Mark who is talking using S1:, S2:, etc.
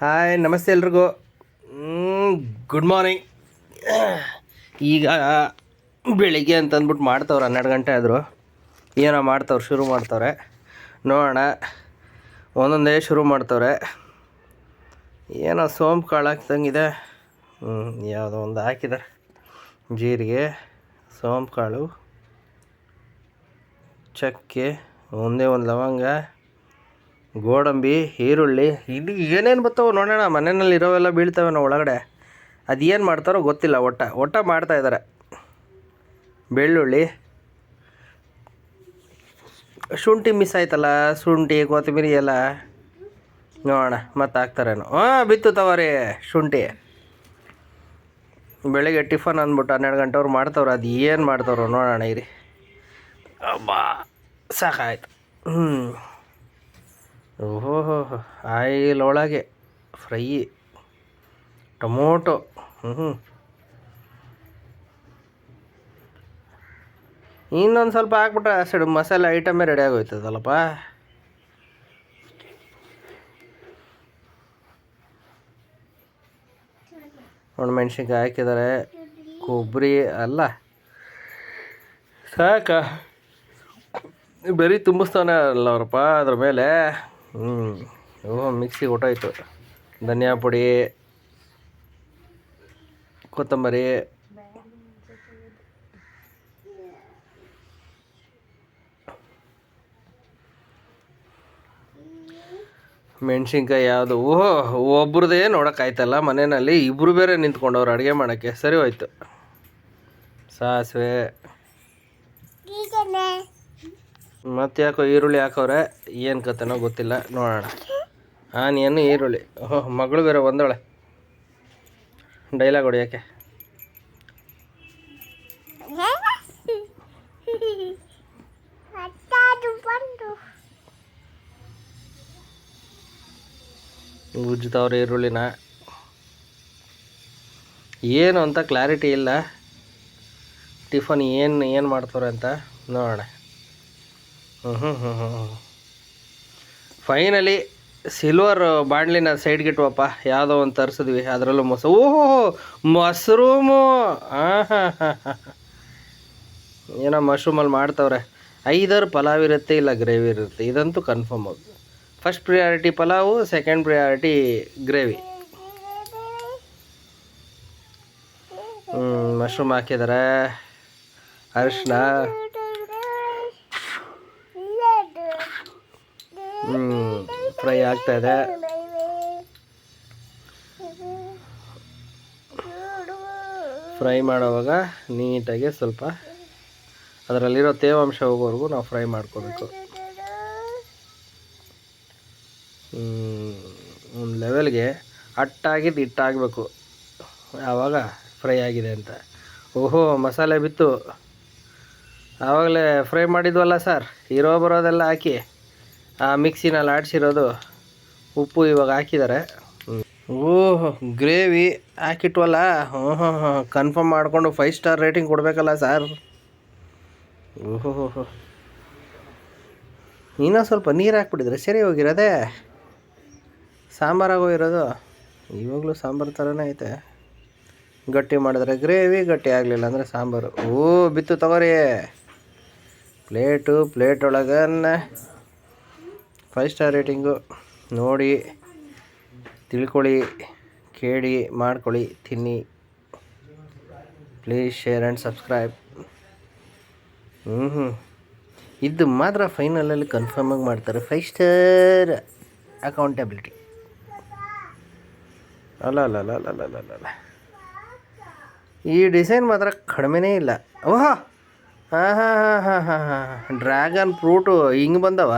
S1: Hi ನಮಸ್ತೆ ಎಲ್ರಿಗೂ. Good morning ಈಗ, ಬೆಳಿಗ್ಗೆ ಅಂತ ಅಂದ್ಬಿಟ್ಟು ಮಾಡ್ತವ್ರೆ, ಹನ್ನೆರಡು ಗಂಟೆ ಆದರೂ. ಏನೋ ಮಾಡ್ತವ್ರು, ಶುರು ಮಾಡ್ತವ್ರೆ. ನೋಡೋಣ, ಒಂದೊಂದೇ ಶುರು ಮಾಡ್ತವ್ರೆ. ಏನೋ ಸೋಂಪು ಕಾಳು ಹಾಕ್ದಂಗಿದೆ. ಹ್ಞೂ ಯಾವುದೋ ಒಂದು ಹಾಕಿದ್ದಾರೆ ಜೀರಿಗೆ, ಸೋಂಪು ಕಾಳು, ಚಕ್ಕೆ, ಒಂದೇ ಒಂದು ಲವಂಗ. ಗೋಡಂಬಿ, ಈರುಳ್ಳಿ ಇದು ಏನೇನು ಬರ್ತಾವೆ ನೋಡೋಣ. ಮನೆಯಲ್ಲಿ ಇರೋವೆಲ್ಲ ಬೀಳ್ತವೆ ಒಳಗಡೆ. ಅದು ಏನು ಮಾಡ್ತಾರೋ ಗೊತ್ತಿಲ್ಲ ಒಟ್ಟ. ಒಟ್ಟ ಮಾಡ್ತಾ ಇದ್ದಾರೆ ಬೆಳ್ಳುಳ್ಳಿ, ಶುಂಠಿ ಮಿಸ್ ಆಯ್ತಲ್ಲ, ಶುಂಠಿ, ಕೊತ್ತಂಬರಿ ಎಲ್ಲ. ನೋಡೋಣ ಮತ್ತೆ ಹಾಕ್ತಾರೇನು ಹಾಂ, ಬಿತ್ತು ತವರಿ ಶುಂಠಿ. ಬೆಳಿಗ್ಗೆ ಟಿಫನ್ ಅಂದ್ಬಿಟ್ಟು ಹನ್ನೆರಡು ಗಂಟೆವ್ರು ಮಾಡ್ತವ್ರು. ಅದು ಏನು ಮಾಡ್ತವ್ರು ನೋಡೋಣ ಇರಿ. ಅಬ್ಬಾ, ಸಾಕಾಯ್ತು. ಹ್ಞೂ ಓಹೋ ಆಯಿಲ್ ಒಳಗೆ, ಫ್ರೈ, ಟೊಮೊಟೊ ಹ್ಞೂ ಇನ್ನೊಂದು ಸ್ವಲ್ಪ ಹಾಕ್ಬಿಟ್ರೆ ಸಿಡು ಮಸಾಲೆ ಐಟಮೇ ರೆಡಿ ಆಗೋಯ್ತದಲ್ಲಪ್ಪ. ಒಣಮೆಣ್ಸಿನ್ಕಾಯಿ ಹಾಕಿದ್ದಾರೆ ಕೊಬ್ಬರಿ, ಅಲ್ಲ. ಸಾಕ. ಬರೀ ತುಂಬಿಸ್ತಾನೆ ಅಲ್ಲ ಅವರಪ್ಪ ಅದ್ರ ಮೇಲೆ. ಹ್ಞೂ ಹ್ಞೂ ಮಿಕ್ಸಿಗೆ ಹೊಟ್ಟೋಯ್ತು ಧನಿಯಾ ಪುಡಿ, ಕೊತ್ತಂಬರಿ. ಮೆಣಸಿನ್ಕಾಯಿ ಯಾವುದು? ಓಹೋ ಒಬ್ರದೇ ನೋಡೋಕ್ಕಾಯ್ತಲ್ಲ ಮನೆಯಲ್ಲಿ. ಇಬ್ಬರು ಬೇರೆ ನಿಂತ್ಕೊಂಡವ್ರು ಅಡುಗೆ ಮಾಡೋಕ್ಕೆ. ಸರಿ ಹೋಯ್ತು. ಸಾಸಿವೆ. ಮತ್ತೆ ಯಾಕೋ ಈರುಳ್ಳಿ ಹಾಕವ್ರೆ? ಏನು ಕತೆನೋ ಗೊತ್ತಿಲ್ಲ. ನೋಡೋಣ. ಆನಿಯನ್ನು ಈರುಳ್ಳಿ? ಓಹೋ, ಮಗಳು ಬೇರೆ ಒಂದೊಳೆ ಡೈಲಾಗ್ ಹೊಡಿಯೋಕ್ಕೆ ಉಜ್ಜುತ್ತವ್ರೆ ಈರುಳ್ಳಿನ. ಏನು ಅಂತ ಕ್ಲಾರಿಟಿ ಇಲ್ಲ. ಟಿಫನ್ ಏನು ಏನು ಮಾಡ್ತಾರೆ ಅಂತ ನೋಡೋಣ. ಫೈನಲಿ ಸಿಲ್ವರ್ ಬಾಣಲಿನ ಸೈಡ್ಗೆ ಇಟ್ವಪ್ಪ. ಯಾವುದೋ ಒಂದು ತರಿಸಿದ್ವಿ. ಅದರಲ್ಲೂ ಮೊಸ. ಓಹೋ ಮಶ್ರೂಮು ಹಾಂ ಹಾಂ ಹಾಂ ಹಾಂ. ಏನೋ ಮಶ್ರೂಮಲ್ಲಿ ಮಾಡ್ತವ್ರೆ. ಐದಾರು ಪಲಾವ್ ಇರುತ್ತೆ ಇಲ್ಲ ಗ್ರೇವಿ ಇರುತ್ತೆ? ಇದಂತೂ ಕನ್ಫರ್ಮ್ ಅದು first priority pulao second priority gravy mushroom ಹಾಕಿದ್ದಾರೆ ಅರಿಶಿನ ಹ್ಞೂ ಫ್ರೈ ಆಗ್ತಾ ಇದೆ. ಫ್ರೈ ಮಾಡೋವಾಗ ನೀಟಾಗಿ ಸ್ವಲ್ಪ ಅದರಲ್ಲಿರೋ ತೇವಾಂಶ ಹೋಗೋವರೆಗೂ ನಾವು ಫ್ರೈ ಮಾಡ್ಕೋಬೇಕು. ಒಂದು ಲೆವೆಲ್ಗೆ ಅಟ್ಟಾಗಿದ್ದು ಹಿಟ್ಟಾಗಬೇಕು. ಯಾವಾಗ? ಫ್ರೈ ಆಗಿದೆ ಅಂತ. ಓಹೋ, ಮಸಾಲೆ ಬಿತ್ತು. ಆವಾಗಲೇ ಫ್ರೈ ಮಾಡಿದ್ವಲ್ಲ ಸರ್? ಇರೋ ಬರೋದೆಲ್ಲ ಹಾಕಿ. ಆ ಮಿಕ್ಸಿನಲ್ಲಿ ಆಡಿಸಿರೋದು ಉಪ್ಪು ಇವಾಗ ಹಾಕಿದ್ದಾರೆ. ಓಹ್, ಗ್ರೇವಿ ಹಾಕಿಟ್ವಲ್ಲ? ಹ್ಞೂ ಹ್ಞೂ ಹ್ಞೂ ಕನ್ಫರ್ಮ್ ಮಾಡಿಕೊಂಡು ಫೈವ್ ಸ್ಟಾರ್ ರೇಟಿಂಗ್ ಕೊಡಬೇಕಲ್ಲ ಸರ್. ಓಹೋ, ಹೋ ಇನ್ನೂ ಸ್ವಲ್ಪ ನೀರು ಹಾಕ್ಬಿಟ್ಟಿದ್ರೆ ಸರಿ ಹೋಗಿರೋದೆ? ಸಾಂಬಾರಾಗೋಗಿರೋದು ಇವಾಗಲೂ ಸಾಂಬಾರು ಥರನೇ ಐತೆ. ಗಟ್ಟಿ ಮಾಡಿದ್ರೆ ಗ್ರೇವಿ, ಗಟ್ಟಿ ಆಗಲಿಲ್ಲ ಅಂದರೆ ಸಾಂಬಾರು. ಓ, ಬಿತ್ತು ತಗೋರಿ. ಪ್ಲೇಟು, ಪ್ಲೇಟ್ ಒಳಗನ್ನ ಫೈವ್ ಸ್ಟಾರ್ ರೇಟಿಂಗು ನೋಡಿ, ತಿಳ್ಕೊಳ್ಳಿ, ಕೇಳಿ, ಮಾಡ್ಕೊಳ್ಳಿ, ತಿನ್ನಿ. ಪ್ಲೀಸ್ ಶೇರ್ ಆ್ಯಂಡ್ ಸಬ್ಸ್ಕ್ರೈಬ್ ಹ್ಞೂ ಹ್ಞೂ ಇದು ಮಾತ್ರ ಫೈನಲಲ್ಲಿ ಕನ್ಫರ್ಮಾಗಿ ಮಾಡ್ತಾರೆ. ಫೈವ್ ಸ್ಟಾರ್ ಅಕೌಂಟೆಬಿಲಿಟಿ ಅಲ್ಲ ಅಲ್ಲ ಅಲ್ಲ ಅಲ್ಲ ಅಲ್ಲ ಅಲ್ಲ ಈ ಡಿಸೈನ್ ಮಾತ್ರ ಕಡಿಮೆನೇ ಇಲ್ಲ. ಓಹ್! ಹಾಂ ಹಾಂ ಹಾಂ ಹಾಂ ಹಾಂ ಹಾಂ ಡ್ರ್ಯಾಗನ್ ಫ್ರೂಟು ಹಿಂಗೆ ಬಂದವ?